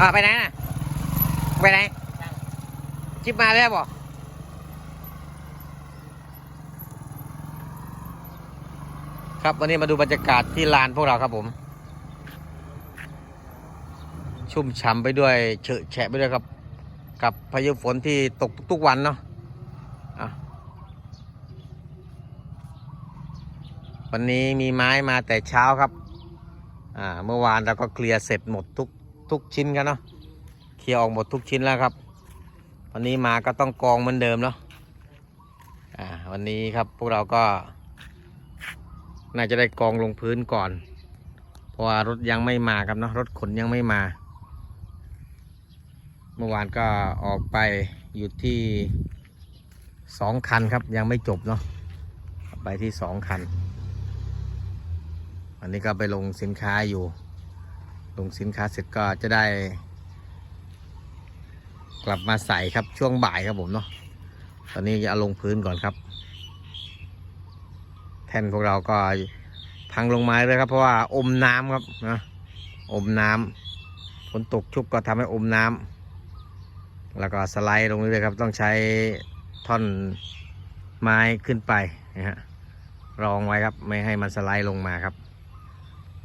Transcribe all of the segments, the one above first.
อ่าไปไหนน่ะ ไปไหนจิบมาแล้วบ่ครับวันนี้มาดูบรรยากาศที่ลานพวกเราครับผม ชุ่มฉ่ำไปด้วยเฉอะแฉะไปด้วยครับ กับพายุฝนที่ตกทุกวันเนาะะวันนี้มีไม้มาแต่เช้าครับ อ่า เมื่อวานเราก็เคลียร์เสร็จหมดทุก ทุกชิ้นกันเนาะเคลียร์ออกหมดทุกชิ้นแล้วครับ วันนี้มาก็ต้องกองเหมือนเดิมเนาะอ่าวันนี้ครับพวกเราก็ น่าจะได้กองลงพื้นก่อน เพราะว่ารถยังไม่มาครับเนาะรถขนยังไม่มา เมื่อวานก็ออกไปอยู่ที่สองคันครับยังไม่จบเนาะไปที่สองคัน วันนี้ก็ไปลงสินค้าอยู่ ลงสินค้าเสร็จก็จะได้ กลับมาใส่ครับช่วงบ่ายครับผมเนาะตอนนี้จะเอาลงพื้นก่อนครับ แท่นพวกเราก็พังลงมาเลยครับ เพราะว่าอมน้ำครับนะอมน้ำฝนตกชุกก็ทำให้อมน้ำแล้วก็สไลด์ลงเรื่อยครับ ต้องใช้ท่อนไม้ขึ้นไปนะฮะรองไว้ครับ ไม่ให้มันสไลด์ลงมาครับ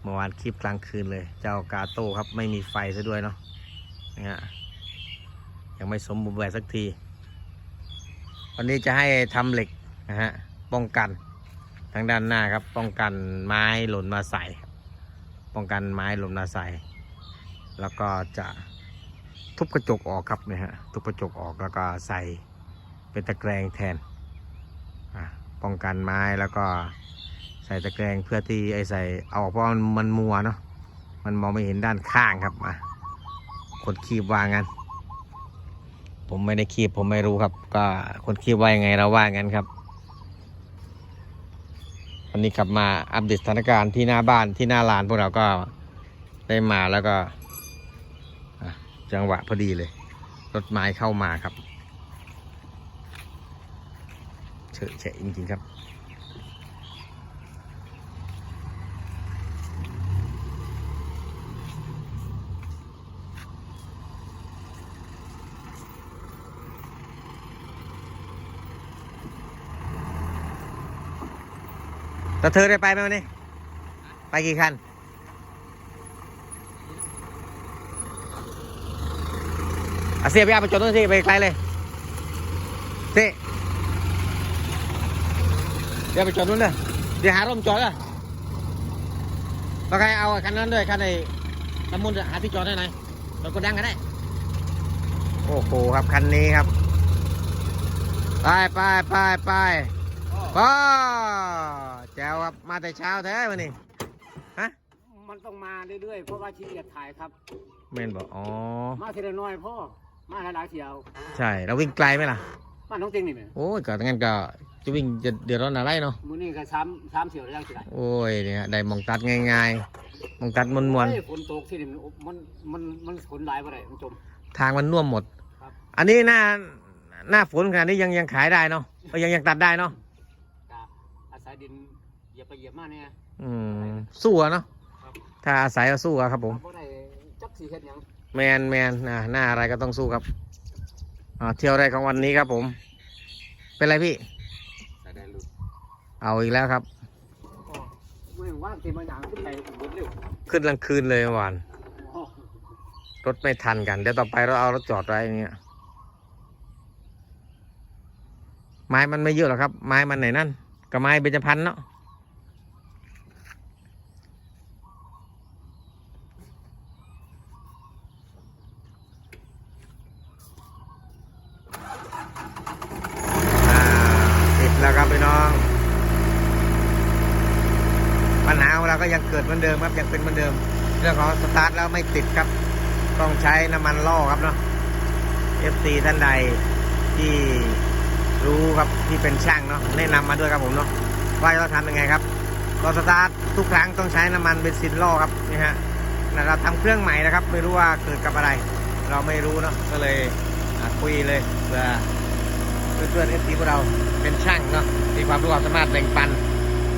เมื่อวานคลิปกลางคืนเลย เจ้ากาโต้ครับไม่มีไฟซะด้วยเนาะนะฮะยังไม่สมบูรณ์แบบสักที วันนี้จะให้ทำเหล็กนะฮะป้องกันทางด้านหน้าครับ ป้องกันไม้หล่นมาใส่ ป้องกันไม้หล่นมาใส่ แล้วก็จะทุบกระจกออกครับนะฮะทุบกระจกออกแล้วก็ใส่เป็นตะแกรงแทนป้องกันไม้แล้วก็ ใส่ตะแกรงเพื่อที่ไอ้ใส่เอาออกเพราะมันมัวเนาะมันมองไม่เห็นด้านข้างครับอะคนคีบวางงั้นผมไม่ได้คีบผมไม่รู้ครับ ก็คนคีบว่ายังไงเราว่างั้นครับวันนี้กลับมาอัปเดตสถานการณ์ที่หน้าบ้านที่หน้าลานพวกเราก็ได้มาแล้วก็จังหวะพอดีเลยรถไม้เข้ามาครับเฉอะแฉะจริงๆครับ แต่เธอได้ไปไหมวันนี้ ไปกี่คัน อาเสียไปเอาไปจอดนู่นสิไปไกลเลยสิเดี๋ยวไปจอดนู่นเลยเดี๋ยวหาร่มจอดเลยแล้วใครเอาคันนั้นด้วยคันในน้ำมุนหาที่จอดได้ไหนรถก็ดังกันได้ โอ้โหครับคันนี้ครับ ไปไปไปไป ก็แจวครับมาแต่เช้าแท้วันนี้ฮะมันต้องมาเรื่อยๆเพราะว่าชีวิตถ่ายครับเมนบอกอ๋อมาทีละน้อยพ่อมาหลายๆเที่ยวใช่เราวิ่งไกลไหมล่ะบ้านน้องเต็งนี่แม่โอ้ยก็งั้นก็จะวิ่งจะเดือดร้อนอะไรเนาะมื้อนี้ก็สามสามเที่ยวแล้วสิได้โอ้ยเนี่ยได้มองตัดง่ายๆมองตัดมวนเฮ้ยฝนตกที่นี่มันมันมันมันฝนหลายบ่ได้มันจมๆทางมันน่วมหมดครับอันนี้หน้าหน้าฝนขนาดนี้ยังยังขายได้เนาะเอ้ยยังยังตัดได้เนาะก็อาศัย ดินเหยียบไปเหยียบมาเนี่ย อืมสู้อะเนาะครับ ถ้าอาศัยก็สู้อะครับผมบ่ได้จักสิเฮ็ดหยังแมนแมนอ่าหน้าอะไรก็ต้องสู้ครับอ่าเที่ยวแรกของวันนี้ครับผม เป็นไรพี่ ใส่ได้ลุดเอาอีกแล้วครับ ก็ไม่ว่างที่มาอย่างขึ้นไปรถเร็วขึ้นกลางคืนเลยเมื่อวานอ๋อรถไม่ทันกันเดี๋ยวต่อไปเราเอารถจอดไว้อย่างเงี้ยไม้มันไม่เยอะหรอกครับ ไม้มันไหนนั่น กับไม้เบญจพรรณเนาะอ่าติดแล้วครับพี่น้อง ปัญหาของเราก็ยังเกิดเหมือนเดิมครับยังเป็นเหมือนเดิม เรื่องของสตาร์ทแล้วไม่ติดครับ ต้องใช้น้ำมันล่อครับเนาะ FC ท่านใดที่ รู้ครับที่เป็นช่างเนาะแนะนำมาด้วยครับผมเนาะว่าเราทำยังไงครับเราสตาร์ททุกครั้งต้องใช้น้ำมันเบนซินล่อครับนี่ฮะเราทำเครื่องใหม่นะครับ ไม่รู้ว่าเกิดกับอะไร เราไม่รู้เนาะก็เลยคุยเลยเพื่อเพื่อนเอฟซีพวกเราเป็นช่างเนาะมีความรู้ความสามารถแบ่งปัน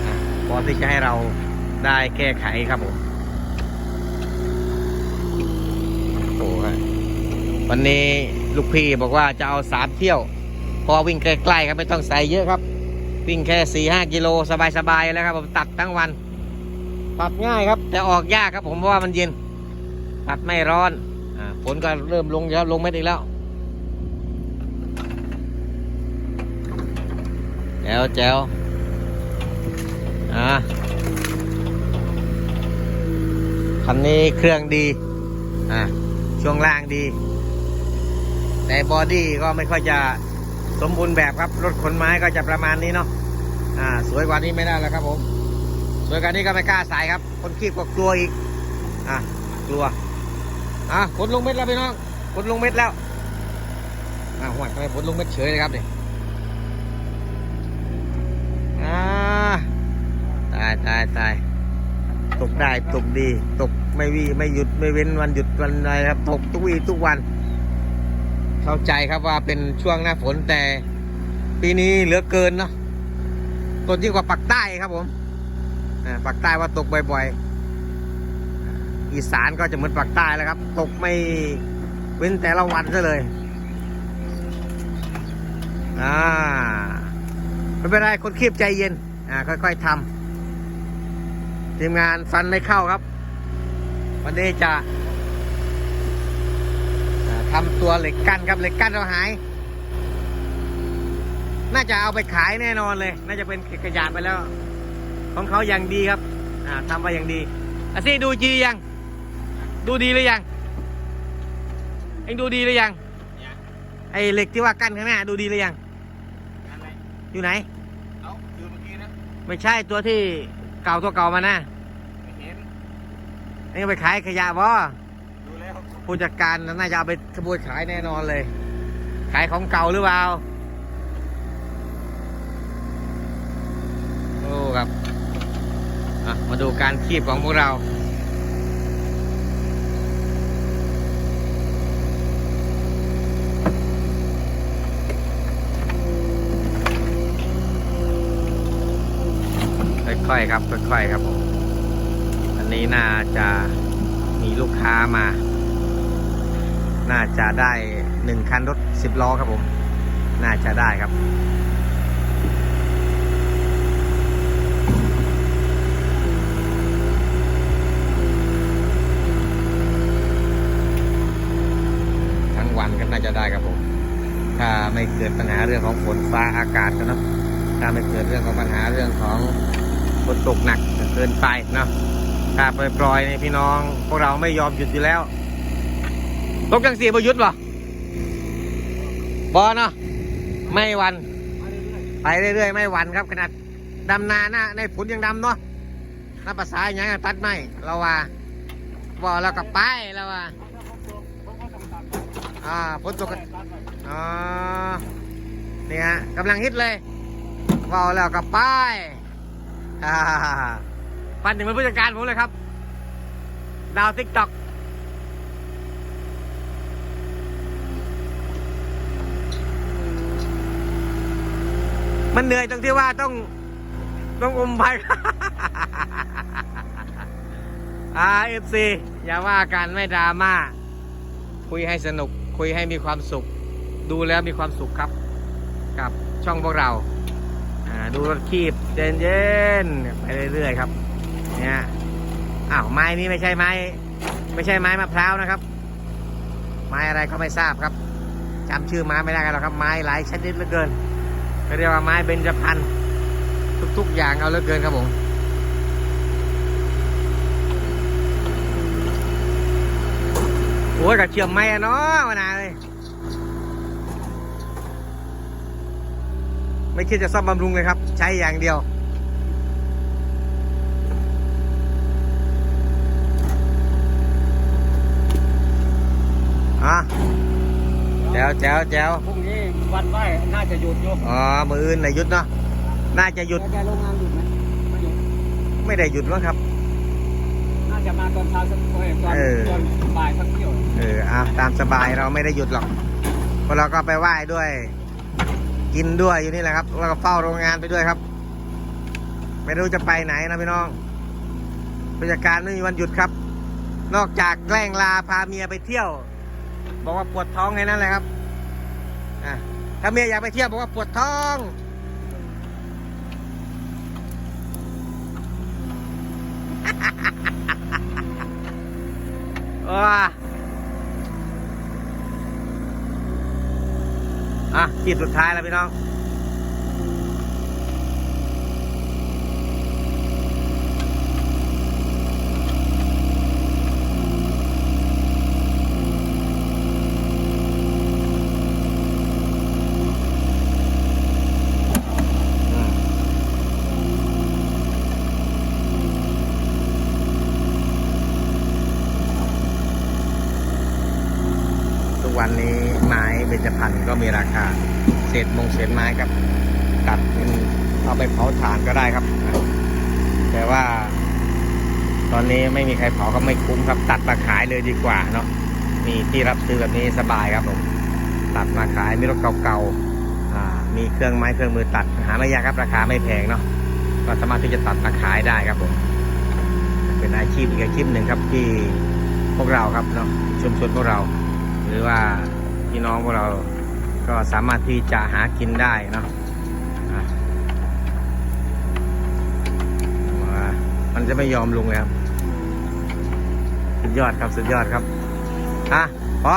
อะพอที่จะให้เราได้แก้ไขครับผมโอ้โหวันนี้ลูกพี่บอกว่าจะเอาสามเที่ยว พอวิ่งใกล้ๆครับไม่ต้องใส่เยอะครับ วิ่งแค่สี่ห้ากิโลสบายๆแล้วครับผมตัดทั้งวันปรับง่ายครับ แต่ออกยากครับผมเพราะว่ามันเย็น ตัดไม่ร้อนอฝนก็เริ่มลงแล้วลงเม็ดอีกแล้วแจวแจวอ่าคันนี้เครื่องดี อ่าช่วงล่างดี แต่บอดี้ก็ไม่ค่อยจะ สมบูรณ์แบบครับ รถขนไม้ก็จะประมาณนี้เนาะอ่า สวยกว่านี้ไม่ได้แล้วครับผม สวยกว่านี้ก็ไม่กล้าใส่ครับ คนขี้ก็กลัวอีก อะกลัว อะฝนลงเม็ดแล้วพี่น้องฝนลงเม็ดแล้วอะหัวทำไมฝนลงเม็ดเฉยเลยครับเนี่อ่าตายตายตายตกได้ตกดี ตกไม่วีไม่หยุดไม่เว้นวันหยุดวันอะไรครับ ตกทุกวีทุกวัน เข้าใจครับว่าเป็นช่วงหน้าฝนแต่ปีนี้เหลือเกินเนาะตกยิ่งกว่าปักใต้ครับผมปักใต้ว่าตกบ่อยๆ อีสานก็จะเหมือนปักใต้แล้วครับ ตกไม่เว้นแต่ละวันซะเลยอ่าไม่เป็นไรคนคีบใจเย็น อ่า ค่อยๆทำทีมงานฟันไม่เข้าครับ วันนี้จะ ทำตัวเหล็กกั้นครับเหล็กกั้นเราหาย น่าจะเอาไปขายแน่นอนเลย น่าจะเป็นขยะไปแล้ว ของเขาอย่างดีครับ อ่าทำไปอย่างดีอาซี่ดูจียัง ดูดีหรือยังเอ็งดูดีหรือยังไอ้เหล็กที่ว่ากั้นข้างหน้าดูดีหรือยังอะไรอยู่ไหนเอาอยู่เมื่อกี้นะไม่ใช่ตัวที่เก่าตัวเก่ามานะไม่เห็นเอ็งเอาไปขายขยะบ่ดูแล้ว ผู้จัดการน่าจะเอาไปขบวนขายแน่นอนเลย ขายของเก่าหรือเปล่าโอ้ครับมาดูการคีบของพวกเราค่อยๆครับค่อยๆครับผมอันนี้น่าจะมีลูกค้ามา น่าจะได้หนึ่งคันรถสิบล้อครับผม น่าจะได้ครับ ทั้งวันก็น่าจะได้ครับผม ถ้าไม่เกิดปัญหาเรื่องของฝนฟ้าอากาศกันะถ้าไม่เกิดเรื่องของปัญหาเรื่องของฝนตกหนักเกินไปเนาะถ้าปล่อยๆในพี่น้องพวกเราไม่ยอมหยุดอยู่แล้ว ตกจังสีประยุทธ์บ่ะบอเนาะไม่วัน ไปเรื่อยๆ ไม่วันครับขนาดดำนาหน้าในฝนยังดำเนาะน้าภาษาอย่างนั้นตัดไม่เราว่าบ่เรากับไปเราว่าๆเขาก็ต้องตัดอ่าฝนตกกันตัดไปอ๋อนี่ฮะกำลังฮิตเลยว่าวแล้วกับป้ายอ่าปันถึงเป็นผู้จัดการผมเลยครับ ดาวติ๊กต็อก มันเหนื่อยตรงที่ว่าต้องต้องอมไปอาเอฟซีอย่าว่ากันไม่ดราม่า คุยให้สนุก คุยให้มีความสุข ดูแล้วมีความสุขครับ กับช่องพวกเราอ่าดูรถคีบเย็นเย็นๆไปเรื่อยๆครับ เนี่ยอ้าวไม้นี้ไม่ใช่ไม้ ไม่ใช่ไม้มะพร้าวนะครับ ไม้อะไรก็ไม่ทราบครับจำชื่อไม้ไม่ได้กันหรอกครับ ไม้หลายชนิดเหลือเกิน เขาเรียกว่าไม้เบญจพรรณทุก ๆ อย่างเอาเหลือเกินครับผมโอ้ยกับเชื่อมไม่อะเนาะมานานเลยไม่คิดจะซ่อมบำรุงเลยครับ ใช้อย่างเดียวอะแจ๋วแจ๋วแจ๋ว วันไหว้น่าจะหยุดอยู่อ๋อ มืออื่นไหนะหยุดเนาะ น่าจะหยุดแกโรงงานหยุดไหมไม่หยุด ไม่ได้หยุดมั้งครับ น่าจะมาตอนเช้าสักเอ้ยตอนเออตอนบ่ายสักเที่ยวเอออะตามสบายเราไม่ได้หยุดหรอกเพราะเราก็ไปไหว้ด้วย กินด้วยอยู่นี่แหละครับแล้วก็เฝ้าโรงงานไปด้วยครับ ไม่รู้จะไปไหนนะพี่น้องผู้จัดการไม่มีวันหยุดครับ นอกจากแกล้งลาพาเมียไปเที่ยว บอกว่าปวดท้องแค่นั้นแหละครับอะ ถ้าเมียอยากไปเที่ยวบอกว่าปวดท้อง ว้าอะขีดสุดท้ายแล้วพี่น้อง วันนี้ไม้เบญจพรรณก็มีราคา เศษมงเศษไม้ครับ ตัดเป็นเอาไปเผาถ่านก็ได้ครับ แต่ว่า ตอนนี้ไม่มีใครเผาก็ไม่คุ้มครับ ตัดมาขายเลยดีกว่าเนาะมีที่รับซื้อแบบนี้สบายครับผมตัดมาขายมีรถเก่าๆมีเครื่องไม้เครื่องมือตัดหาไม่ยากครับราคาไม่แพงเนาะก็สามารถที่จะตัดมาขายได้ครับผมเป็นอาชีพอีกอาชีพหนึ่งครับที่พวกเราครับเนาะชุมชนพวกเรา หรือว่าพี่น้องพวกเราก็สามารถที่จะหากินได้เนาะอะมันจะไม่ยอมลงเลยครับ สุดยอดครับสุดยอดครับอะพอ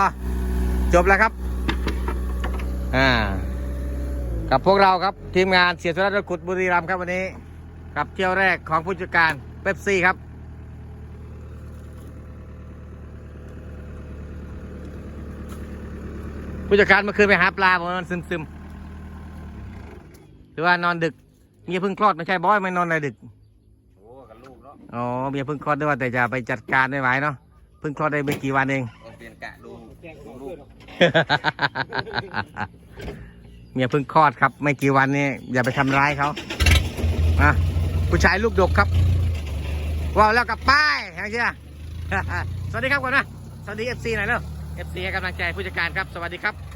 จบแล้วครับ อ่า กับพวกเราครับทีมงานเสียสุรัตน์ขุดบุรีรัมย์ครับวันนี้ กับเที่ยวแรกของผู้จัดการเป๊ปซี่ครับ ผู้จัดการเมื่อคืนไปหาปลาผมมันซึมซึมๆหรือว่านอนดึกเมียเพิ่งคลอดไม่ใช่บอยไม่นอนอะไรดึกโอ้กับลูกเนาะอ๋อเมียเพิ่งคลอดด้วยว่าแต่จะไปจัดการไม่ไหวเนาะเพิ่งคลอดได้ไม่กี่วันเองเอาเปลี่ยนกะดูแจ้งดูของลูเพื่กอนเมียเพิ่งคลอดครับ ไม่กี่วันนี้อย่าไปทำร้ายเขาอะผู้ชายลูกดกครับว้าวแล้วกลับป้ายเห็นไหมเชีย สวัสดีครับก่อนนะสวัสดีเอฟซีหน่อยเร็ว เอฟซีให้กำลังใจผู้จัดการครับ สวัสดีครับ